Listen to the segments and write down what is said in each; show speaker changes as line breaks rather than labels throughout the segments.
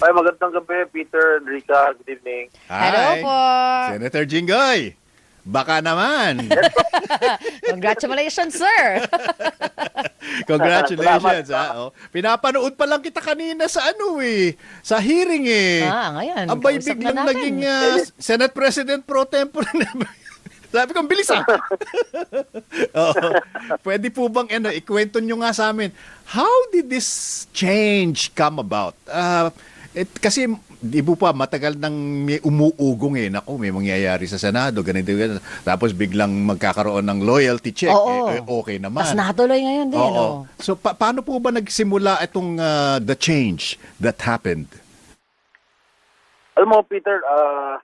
Ay, magandang gabi, Peter, Enrica. Good evening.
Hello
Hi.
po.
Senator Jinggoy. Baka naman.
Congratulations, sir.
Congratulations. Ha? Oh. Pinapanood pa lang kita kanina sa ano eh. Sa hearing eh.
ah, ngayon.
Abay,
kausap na
biglang
natin.
naging ah, Senate President pro tempore. Sabi ko, ang bilis ah. Oo. Pwede po bang ano, ikwento nyo nga sa amin, how did this change come about? Ah, it, kasi, di po pa, matagal nang may umuugong eh. Naku, may mangyayari sa Senado, ganito, ganito. Tapos biglang magkakaroon ng loyalty check.
Oo.
Eh, eh, okay naman.
Tapos natuloy ngayon din.
Oo.
Oh.
So, pa- paano po ba nagsimula itong ah, the change that happened?
Alam mo, Peter, ah,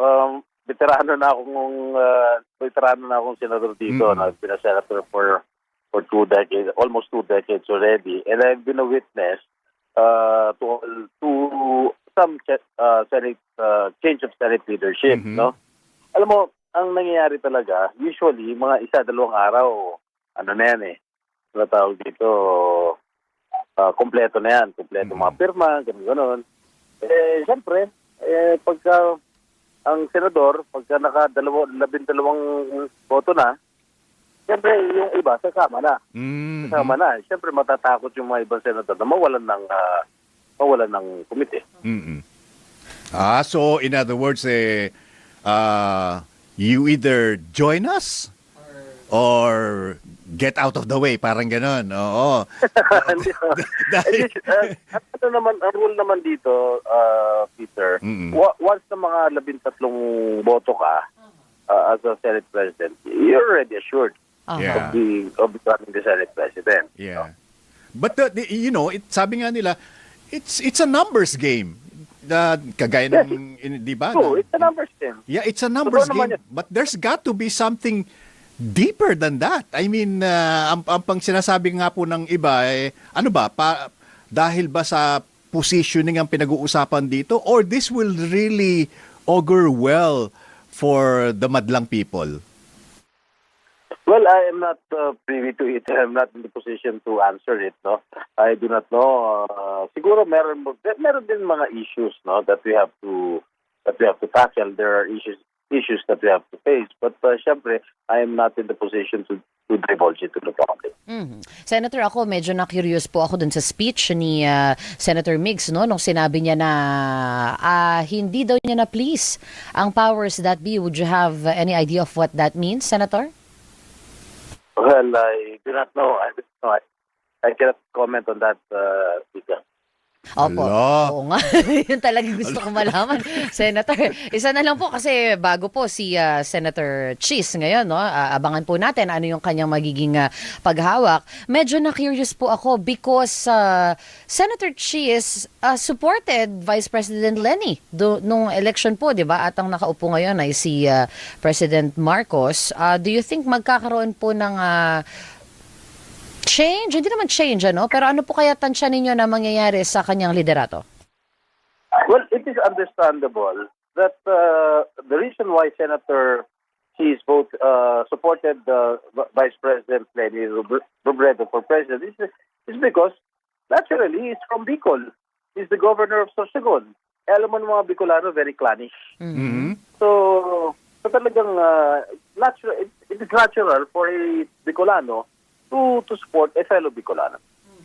um, veterano na akong uh, veterano na akong senador dito.
Mm.
na I've been a senator for for two decades, almost two decades already. And I've been a witness uh, to to some uh, Senate uh, change of Senate leadership,
Mhm.
no? Alam mo, ang nangyayari talaga, usually, mga isa, dalawang araw, ano na yan eh, ano tawag dito, uh, kompleto na yan, kompleto
Mhm.
mga pirma, ganun ganon. Eh, siyempre, eh, pagka ang senador, pagka nakadalawa, labindalawang boto na, siyempre yung iba, sasama na.
Mhm.
Sasama na. Siyempre matatakot yung mga ibang senador na mawalan ng, ah, mawalan ng komite.
mm Ah, so in other words, eh, uh, you either join us or get out of the way, parang ganon. Oo. Dahil-
uh, ano naman, ang rule naman dito, uh, Peter,
Mm-mm.
wa- once na mga labintatlong boto ka uh, as a Senate President, you're already assured
Aha.
Yeah.
of, the, of becoming the Senate President.
Yeah. But the, the- you know, it, sabi nga nila, it's it's a numbers game. The, kagaya ng, in- di ba?
So,
ng-
it's a numbers game.
Yeah, it's a numbers
naman
game. But there's got to be something deeper than that. I mean, uh, ang, ang pang sinasabi nga po ng iba, eh, ano ba, pa, dahil ba sa positioning ang pinag-uusapan dito or this will really augur well for the madlang people?
Well, I am not uh, privy to it. I'm not in the position to answer it. No, I do not know. Uh, siguro meron meron din mga issues, no, that we have to that we have to tackle. There are issues issues that we have to face. But uh, syempre, I am not in the position to to divulge it to the public.
Mhm. Senator, ako medyo na-curious po ako dun sa speech ni ah, Senator Miggs, no? Nung sinabi niya na ah, hindi daw niya na-please ang powers that be. Would you have uh, any idea of what that means, Senator?
Well, I do not know. I, don't. I, I cannot comment on that, uh, Tika.
Opo.
Hala.
Oo nga. Yun talaga gusto kong malaman. Senator, isa na lang po kasi bago po si ah, Senator Cheese ngayon, no? Ah, abangan po natin ano yung kanyang magiging ah, paghawak. Medyo na-curious po ako because ah, Senator Cheese ah, supported Vice President Lenny do, nung election po, di ba? At ang nakaupo ngayon ay si ah, President Marcos. Ah, do you think magkakaroon po ng ah, change? Hindi naman change, ano? Pero ano po kaya tansya ninyo na mangyayari sa kanyang liderato?
Well, it is understandable that uh, the reason why Senator Cheese both uh, supported uh, Vice President Lenny Robr- Robredo for president is, is because naturally he's from Bicol. He's the governor of Sorsogon. Eh, alam mo ng mga Bicolano, very clannish.
Mhm.
So, so talagang uh, natural, it, it is natural for a Bicolano to to support a fellow Bicolano.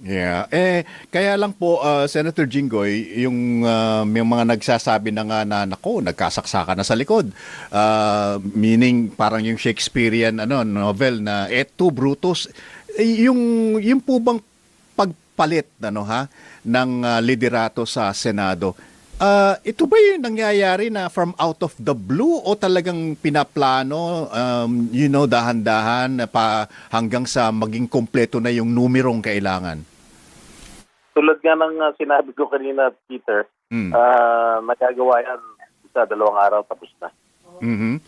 Yeah. Eh, kaya lang po, uh, Senator Jinggoy, yung, uh, yung mga nagsasabi na nga na, nako, nagkasaksakan na sa likod. Uh, meaning, parang yung Shakespearean ano, novel na Et tu, Brutus. Eh, yung, yung po bang pagpalit ano, ha, ng uh, liderato sa Senado, Ah, ito ba yung nangyayari na from out of the blue o talagang pinaplano, um, you know, dahan-dahan pa hanggang sa maging kompleto na yung numerong kailangan?
Tulad nga ng uh, sinabi ko kanina, Peter,
Mm.
ah nagagawa yan sa dalawang araw tapos na.
Mhm.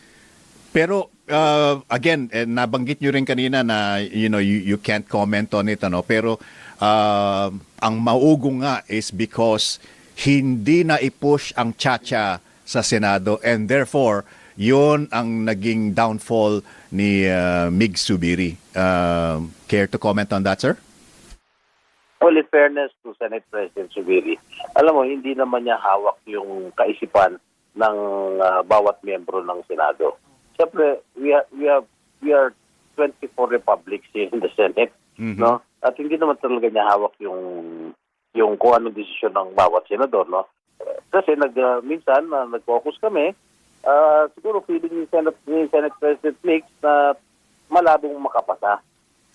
Pero uh, again, eh, nabanggit nyo rin kanina na you know you, you can't comment on it ano, pero uh, ang maugong nga is because hindi na i-push ang chacha sa Senado and therefore yun ang naging downfall ni uh, Mig Subiri. Uh, care to comment on that, sir?
Well, in fairness to Senate President Subiri, alam mo, hindi naman niya hawak yung kaisipan ng ah, bawat miyembro ng Senado. Siyempre, we are, we have, we are 24 republics in the Senate,
Mhm.
no? At hindi naman talaga niya hawak yung yung kung anong desisyon ng bawat senador, no? Kasi nag ah, minsan na nag-focus kami, ah, siguro feeling ni Senate, ni Senate President Mix na malabong makapasa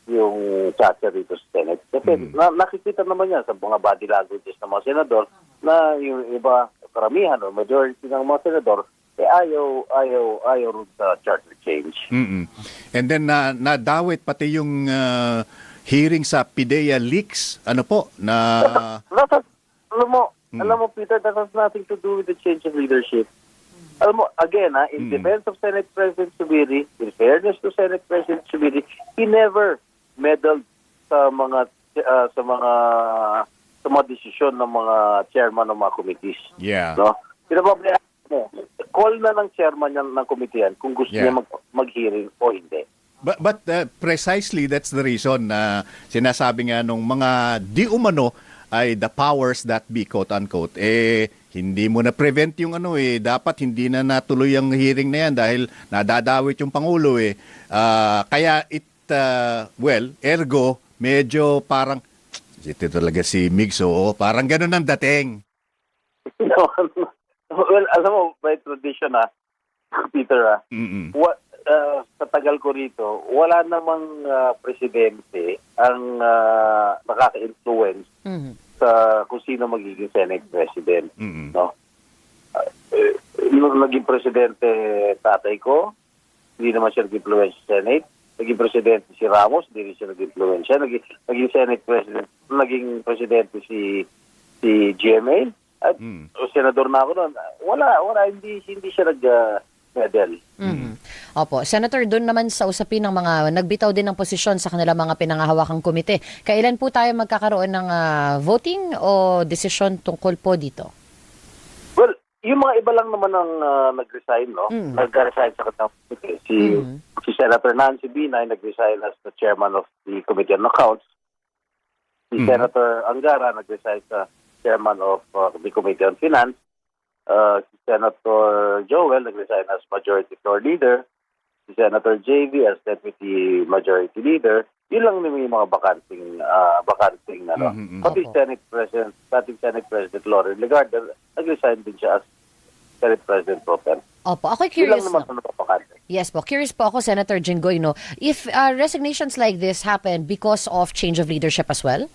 yung chacha dito sa Senate. Kasi
Mm.
na, nakikita naman yan sa mga body languages ng mga senador na yung iba, karamihan o majority ng mga senador, eh ayaw, ayaw, ayaw rin sa charter change.
Mm-mm. And then na nadawit pati yung ah, hearing sa PIDEA leaks, ano po, na
That has, alam mo,
Mm.
alam mo Peter, that has nothing to do with the change of leadership. Alam mo, again, ha, in
Mm.
defense of Senate President Subiri, in fairness to Senate President Subiri, he never meddled sa mga ah, sa mga sa mga desisyon ng mga chairman ng mga committees.
yeah.
No? Pinababayaan mo, call na ng chairman yan, ng committee yan kung gusto
Yeah.
niya mag, mag-hearing o hindi.
But, but uh, precisely that's the reason na sinasabi nga nung mga di umano ay the powers that be quote unquote eh hindi mo na prevent yung ano eh dapat hindi na natuloy ang hearing na yan dahil nadadawit yung pangulo eh Ah, kaya it uh, well ergo medyo parang ito talaga si Migso oh, parang ganun ang dating
well, alam mo, by tradition ha, Peter ha,
Mm-mm.
wa, ah, sa tagal ko rito, wala namang ah, presidente ang ah, nakaka-influence
Mhm.
sa kung sino magiging Senate President.
Mm-mm.
No? Ah, eh, nung naging presidente tatay ko, hindi naman siya nag-influence sa Senate. Naging presidente si Ramos, hindi rin siya nag-influence. Naging, naging Senate President, naging presidente si si GMA. At
Mm.
o senador na ako noon. Wala, wala, hindi, hindi siya nag-medal.
Mhm. Opo, Senator, doon naman sa usapin ng mga nagbitaw din ng posisyon sa kanilang mga pinangahawakang komite. Kailan po tayo magkakaroon ng ah, voting o desisyon tungkol po dito?
Well, yung mga iba lang naman ang ah, nag-resign, no?
Mm.
Nag-resign sa kanilang committee. Si,
Mm.
si Senator Nancy Binay nag-resign as the chairman of the Committee on Accounts. Si
Mm.
Senator Angara nag-resign sa chairman of uh, the Committee on Finance. Uh, si Senator Joel nag-resign as Majority Floor Leader. Si Senator JV as Deputy Majority Leader. Yun lang yung mga bakanting, uh, bakanting ano.
Mhm, mhm.
Pati
Opo.
Senate President, dating Senate President Lauren Legarda, nag-resign din siya as Senate President Pro Tem.
Opo, ako
Yun lang
curious
naman
no? Yes po, curious po ako, Senator Jinggoy, no? If ah, resignations like this happen because of change of leadership as well?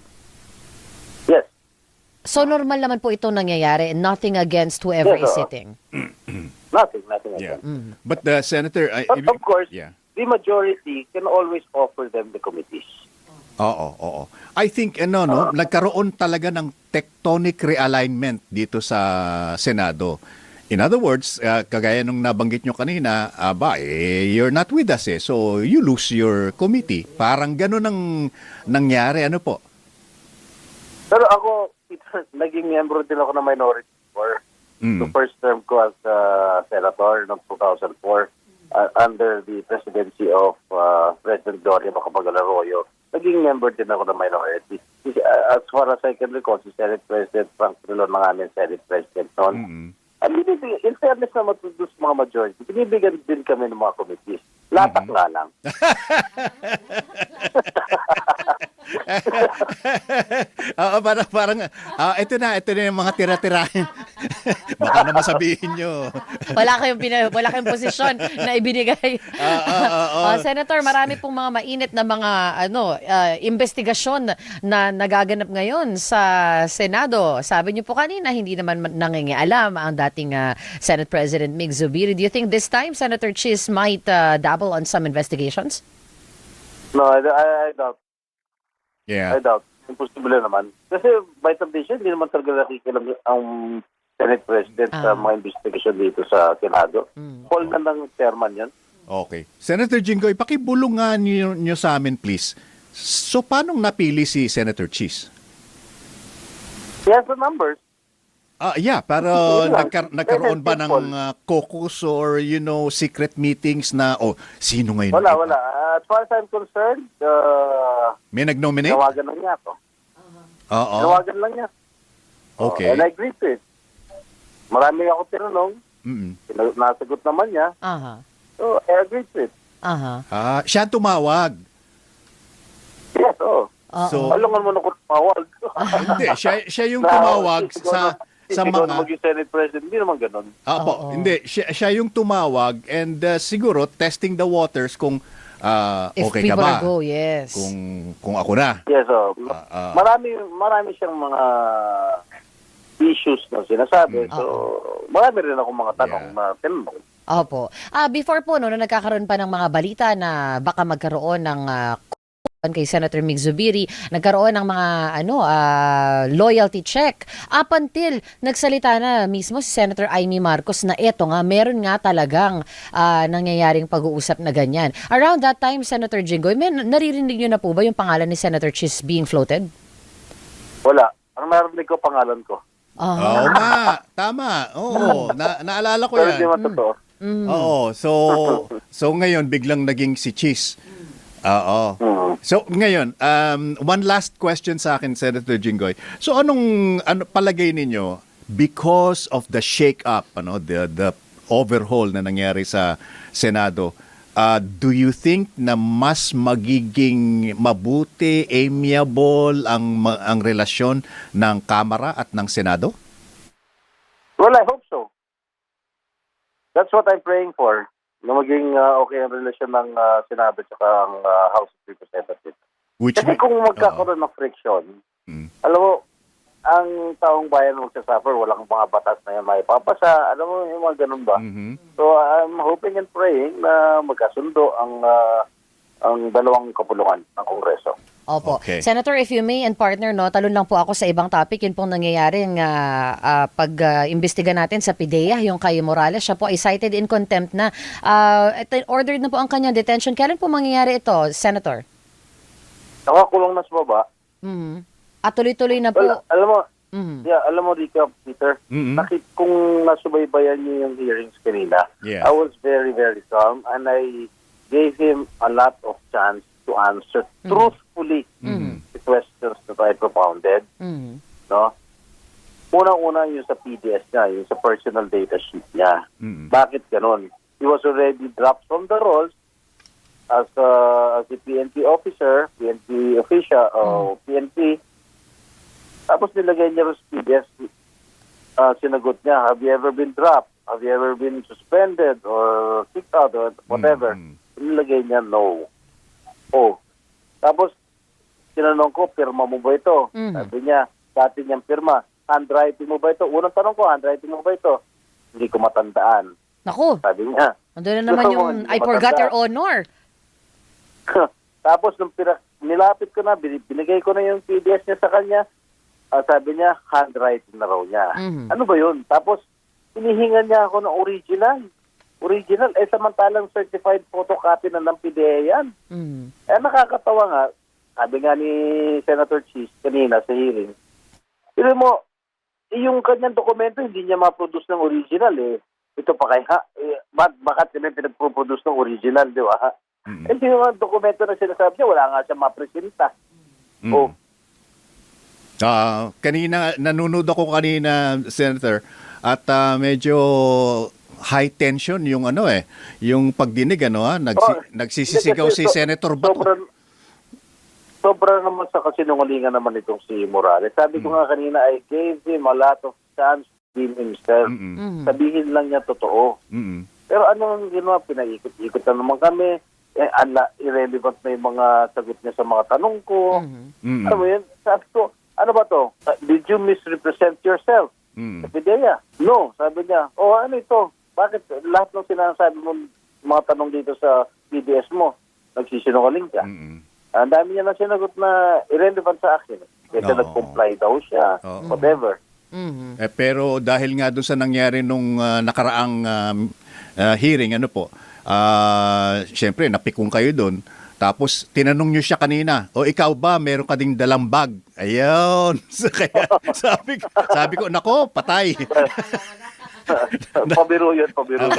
So normal naman po ito nangyayari and nothing against whoever
Yes,
is sitting.
Nothing, nothing.
yeah
again.
but uh, senator I-
But of course,
yeah
the majority can always offer them the committees.
Oo, oo. I think ano no, nagkaroon talaga ng tectonic realignment dito sa Senado. In other words, uh, kagaya nung nabanggit nyo kanina, aba, eh, you're not with us eh. So, you lose your committee. Parang ganun ang nangyari. Ano po?
Pero ako, naging member din ako ng minority for
Mm.
the first term ko as uh, senator noong 2004 uh, under the presidency of uh, President Gloria Macapagal Arroyo. Naging member din ako ng minority. Uh, As far as I can recall, si Senate President Frank Trilon ng aming Senate President noon.
Mm-mm.
Ang binibigyan, in fairness naman to those mga majority, binibigyan din kami ng mga committees. Latak nga lang.
Oo, parang, parang, ah, ito na, ito na yung mga tira-tirahin. Baka na masabihin nyo.
Wala kayong pina, wala kayong posisyon na ibinigay.
Ah, ah, ah, ah.
Ah, Senator, marami pong mga mainit na mga ano ah, investigasyon na nagaganap ngayon sa Senado. Sabi niyo po kanina hindi naman man- nangingialam ang dating ah, Senate President Mig Zubiri. Do you think this time Senator Chis might ah, dabble on some investigations?
No, I, I, I doubt. I
Yeah.
doubt. Imposible naman. Kasi by tradition, hindi naman talaga nakikilam ang Senate President sa
Ah.
mga investigation dito sa Senado.
Mm.
Call na ng chairman yan.
Okay. Senator Jinggoy, pakibulong nga niyo, niyo sa amin, please. So, paano napili si Senator Cheese?
He has the numbers.
Ah, yeah,
lang.
nagkar- nagkaroon ba ng uh, caucus or, you know, secret meetings na, oh, sino ngayon?
Wala, wala. Uh, as far as I'm concerned, uh,
May nag-nominate?
nawagan na niya ako.
Oo.
Tinawagan lang niya.
Okay.
Oh, and I agreed to it. Marami ako tinanong, sinagot- nasagot naman niya.
Aha.
So, I agreed to it.
Aha.
Ah, siya tumawag.
Yes, oo.
Oo.
So-
Alangan mo na kung tumawag.
Hindi, siya, siya yung tumawag sa sa mga
maging Senate President, hindi naman ganun.
Apo,
Oo.
hindi siya, siya yung tumawag and uh, siguro testing the waters kung
If
okay ka
people
ba.
go, yes.
Kung kung ako na.
Yes, oh.
Ah, ah.
marami, marami siyang mga issues na sinasabi. So, marami rin akong mga tanong
Yeah.
na tinanong.
Opo. Ah, before po, no, nung nagkakaroon pa ng mga balita na baka magkaroon ng ah, kay Senator Mig Zubiri, nagkaroon ng mga ano ah, loyalty check. Up until nagsalita na mismo si Senator Amy Marcos na eto nga, meron nga talagang ah, nangyayaring pag-uusap na ganyan. Around that time, Senator Jinggoy, may, naririnig niyo na po ba yung pangalan ni Senator Chis being floated?
Wala. Ang narinig ko, pangalan ko.
Ah.
Oo nga, tama. Oo, na, naalala ko
Pero
yan.
hindi.
Mm.
Oo, so so ngayon biglang naging si Cheese. Oo.
Mhm.
So ngayon, um, one last question sa akin, Senator Jinggoy. So anong ano palagay ninyo because of the shake up, ano, the the overhaul na nangyari sa Senado, uh, do you think na mas magiging mabuti, amiable ang ang relasyon ng Kamara at ng Senado?
Well, I hope so. That's what I'm praying for. Na maging uh, okay ang relasyon ng uh, Senado at ang uh, House of Representatives.
Which
Kasi kung magkakaroon ng friction,
Mm.
alam mo, ang taong bayan magsasuffer, walang mga batas na yan maipapasa. Alam mo, yung mga ganun ba?
Mhm.
So, I'm hoping and praying na magkasundo ang uh, ang dalawang kapulungan ng Kongreso.
Opo.
Okay.
Senator, if you may and partner, no, talon lang po ako sa ibang topic. Yun pong nangyayari ng pag-imbestiga natin sa PIDEA, yung kay Morales. Siya po ay cited in contempt na. Ito, ordered na po ang kanyang detention. Kailan po mangyayari ito, Senator?
Nakakulong na sa baba.
Mhm. At tuloy-tuloy na po.
Well, alam mo,
Mhm.
yeah, alam mo, Rika, Peter,
Mhm.
nakit kung nasubaybayan niyo yung hearings kanina,
Yeah.
I was very, very calm and I gave him a lot of chance to answer truthfully
Mhm.
the questions that I propounded.
Mhm.
No? Unang-una yung sa PDS niya, yung sa personal data sheet niya.
Mhm.
Bakit ganun? He was already dropped from the rolls as a, as a PNP officer, PNP official, o PNP. Tapos nilagay niya sa PDS, ah, sinagot niya, have you ever been dropped? Have you ever been suspended or kicked out or whatever?
Mhm.
Nilagay niya, no. Oh. Tapos, tinanong ko, pirma mo ba ito?
Mhm.
Sabi niya, dati niyang pirma. Handwriting mo ba ito? Unang tanong ko, handwriting mo ba ito? Hindi ko matandaan.
Naku,
Sabi niya.
andun na naman yung I forgot your honor.
Tapos, nung pina- nilapit ko na, bin- binigay ko na yung PDS niya sa kanya, ah, sabi niya, handwriting na raw niya.
Mhm.
Ano ba yun? Tapos, hinihingan niya ako ng original. Original, eh samantalang certified photocopy na ng PDA yan.
Mhm.
Eh, nakakatawa nga, sabi nga ni Senator Cheese kanina sa hearing, Pero mo, yung kanyang dokumento, hindi niya ma-produce ng original eh. Ito pa kaya, eh, bak bakit kami pinag-produce ng original, di ba?
Mhm.
Eh, yung mga dokumento na sinasabi niya, wala nga siya ma-presenta.
Mm.
Oh.
Ah, kanina nanonood ako kanina Senator at ah, medyo high tension yung ano eh, yung pagdinig ano ha, nagsi,
Oh,
nagsisisigaw si
so-
Senator Bato.
Sobrang, sobra naman sa kasinungalingan naman itong si Morales. Sabi ko
Mm.
nga kanina, I gave him a lot of chance to be himself.
Mm-mm.
Sabihin lang niya totoo.
Mm-mm.
Pero anong ginawa? Pinaikot-ikot na naman kami. Eh, ala, irrelevant na yung mga sagot niya sa mga tanong ko.
Mhm.
Mm-mm.
Ano mo yun? Sabi ko, ano ba to? Uh, Did you misrepresent yourself?
Mm.
Sa PIDEA? No. Sabi niya, oh ano ito? Bakit lahat ng sinasabi mo, mga tanong dito sa PDS mo, nagsisinungaling ka?
Mm-mm.
Ang dami niya na sinagot na irrelevant sa akin. Kasi
Oo.
nag-comply daw siya.
Oo.
Whatever.
Mhm.
Eh, pero dahil nga doon sa nangyari nung ah, nakaraang um, ah, hearing, ano po, ah, syempre, napikong kayo doon. Tapos, tinanong nyo siya kanina, o ikaw ba, meron ka ding dalang bag? Ayun. So, kaya, sabi, ko, sabi ko, nako, patay.
pabiro yun, pabiro yun.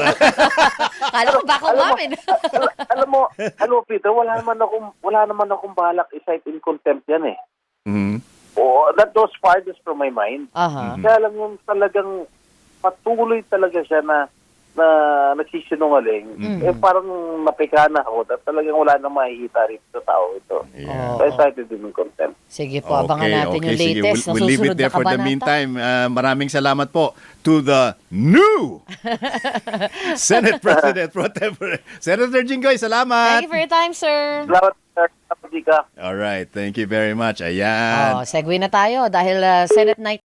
Kala ko baka
alam mo,
umamin.
al- alam mo, alam mo, Peter, wala naman akong, wala naman akong balak i-cite in contempt yan eh.
Mhm.
oh, that was farthest from my mind.
Aha.
Kaya lang yung talagang patuloy talaga siya na na nagsisinungaling, eh parang napikana ako at talagang wala nang makikita rin sa tao ito.
Yeah.
So I cited him in contempt.
Sige po, abangan natin yung
sige.
latest
We'll, we'll leave
na
it there for
na
the meantime. Uh, maraming salamat po to the new Senate President Pro Tempore. Senator Jinggoy, salamat.
Thank you for your time, sir.
Salamat, sir.
All right, thank you very much. Ayan.
Oh, segue na tayo dahil uh, Senate night